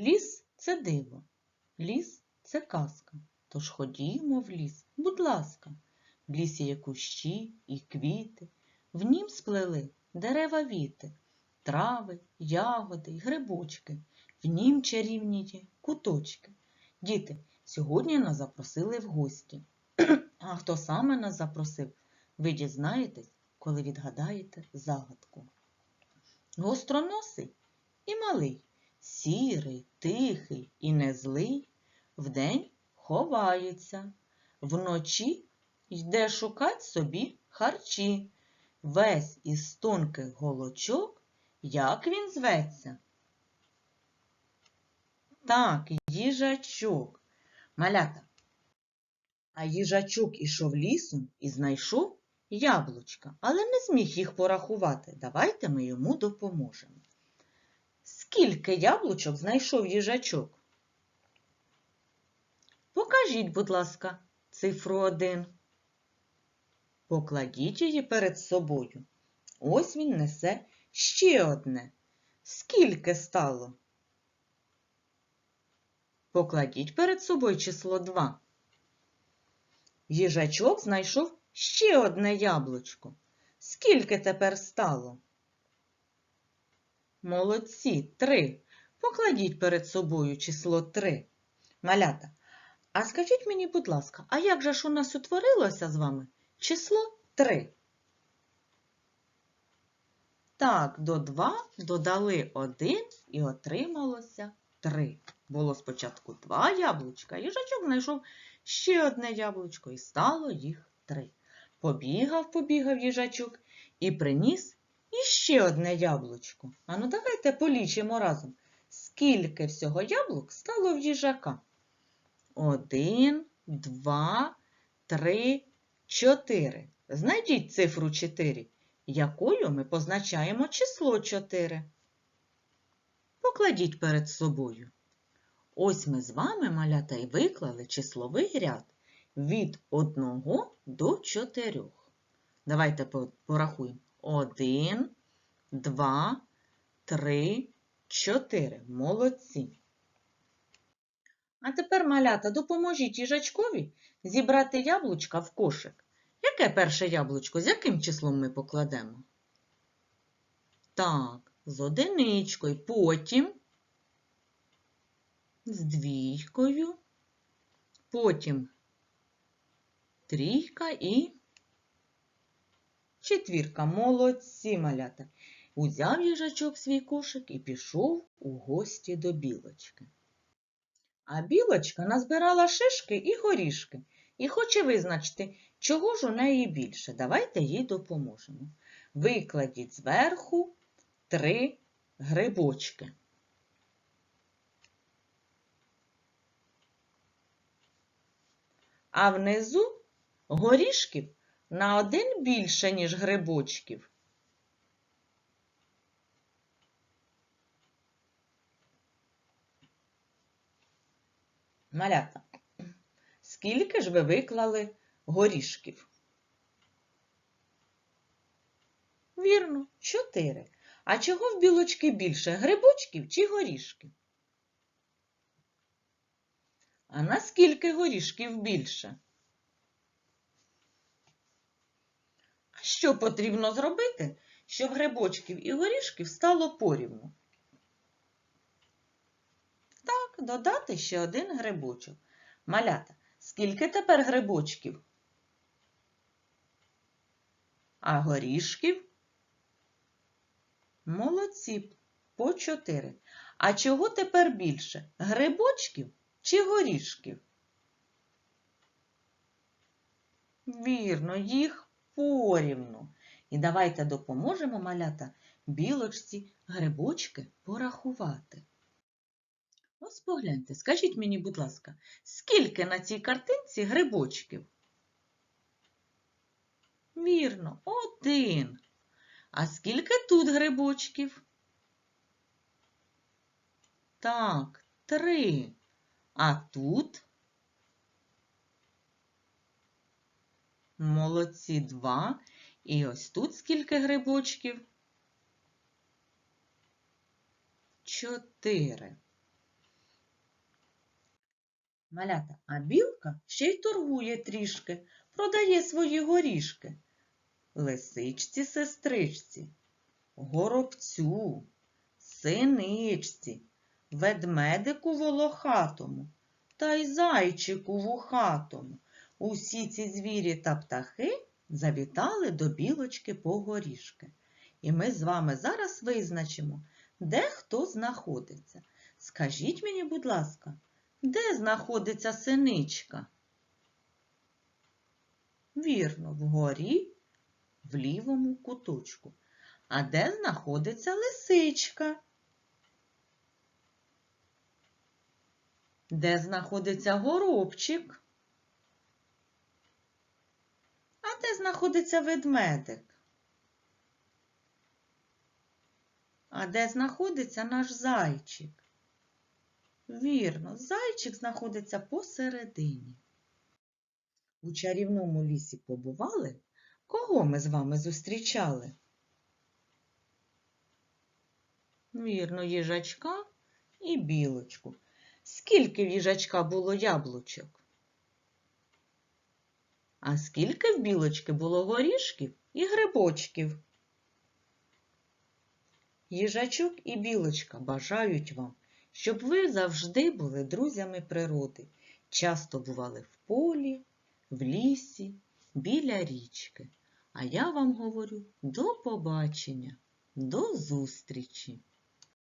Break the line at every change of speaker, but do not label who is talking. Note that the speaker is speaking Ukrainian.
Ліс це диво, ліс це казка. Тож ходімо в ліс, будь ласка. В лісі є кущі і квіти, в нім сплели дерева віти, трави, ягоди й грибочки, в нім чарівні є куточки. Діти, сьогодні нас запросили в гості. А хто саме нас запросив, ви дізнаєтесь, коли відгадаєте загадку. Гостроносий і малий, сірий, тихий і незлий, вдень ховається, вночі йде шукать собі харчі. Весь із тонких голочок, як він зветься? Так, їжачок. Малята. А їжачок ішов лісом і знайшов яблучка, але не зміг їх порахувати. Давайте ми йому допоможемо. Скільки яблучок знайшов їжачок? Покажіть, будь ласка, цифру один. Покладіть її перед собою. Ось він несе ще одне. Скільки стало? Покладіть перед собою число 2. Їжачок знайшов ще одне яблучко. Скільки тепер стало? Молодці, три. Покладіть перед собою число 3. Малята, а скажіть мені, будь ласка, а як же ж у нас утворилося з вами число 3? Так, до 2 додали 1 і отрималося 3. Було спочатку 2 яблучка, їжачок знайшов ще одне яблучко і стало їх 3. Побігав, побігав їжачок і приніс іще одне яблучко. Ану, давайте полічимо разом, скільки всього яблук стало в їжака. Один, два, три, чотири. Знайдіть цифру 4, якою ми позначаємо число 4. Покладіть перед собою. Ось ми з вами, малята, й виклали числовий ряд від 1 до 4. Давайте порахуємо. 1, 2, 3, 4. Молодці. А тепер, малята, допоможіть їжачкові зібрати яблучка в кошик. Яке перше яблучко? З яким числом ми покладемо? Так, з одиничкою. Потім з двійкою, потім трійка і четвірка. Молодці малята. Узяв їжачок свій кошик і пішов у гості до білочки. А білочка назбирала шишки і горішки і хоче визначити, чого ж у неї більше. Давайте їй допоможемо. Викладіть зверху три грибочки. А внизу горішків на один більше, ніж грибочків. Малята, скільки ж ви виклали горішків? Вірно, чотири. А чого в білочки більше грибочків чи горішків? А наскільки горішків більше? Що потрібно зробити, щоб грибочків і горішків стало порівну? Так, додати ще один грибочок. Малята, скільки тепер грибочків? А горішків? Молодці, по чотири. А чого тепер більше? Грибочків чи горішків? Вірно, їх порівну. І давайте допоможемо малята білочці грибочки порахувати. Ось погляньте, скажіть мені, будь ласка, скільки на цій картинці грибочків? Вірно, один. А скільки тут грибочків? Так, три. А тут молодці два. І ось тут скільки грибочків? Чотири. Малята, а білка ще й торгує трішки, продає свої горішки. Лисичці сестричці, горобцю, синичці, ведмедику волохатому та й зайчику вухатому. Усі ці звірі та птахи завітали до білочки по горішки. І ми з вами зараз визначимо, де хто знаходиться. Скажіть мені, будь ласка, де знаходиться синичка? Вірно, вгорі, в лівому куточку. А де знаходиться лисичка? Де знаходиться горобчик? А де знаходиться ведмедик? А де знаходиться наш зайчик? Вірно, зайчик знаходиться посередині. У чарівному лісі побували? Кого ми з вами зустрічали? Вірно, їжачка і білочку. Скільки в їжачка було яблучок? А скільки в білочки було горішків і грибочків? Їжачок і білочка бажають вам, щоб ви завжди були друзями природи, часто бували в полі, в лісі, біля річки. А я вам говорю до побачення, до зустрічі!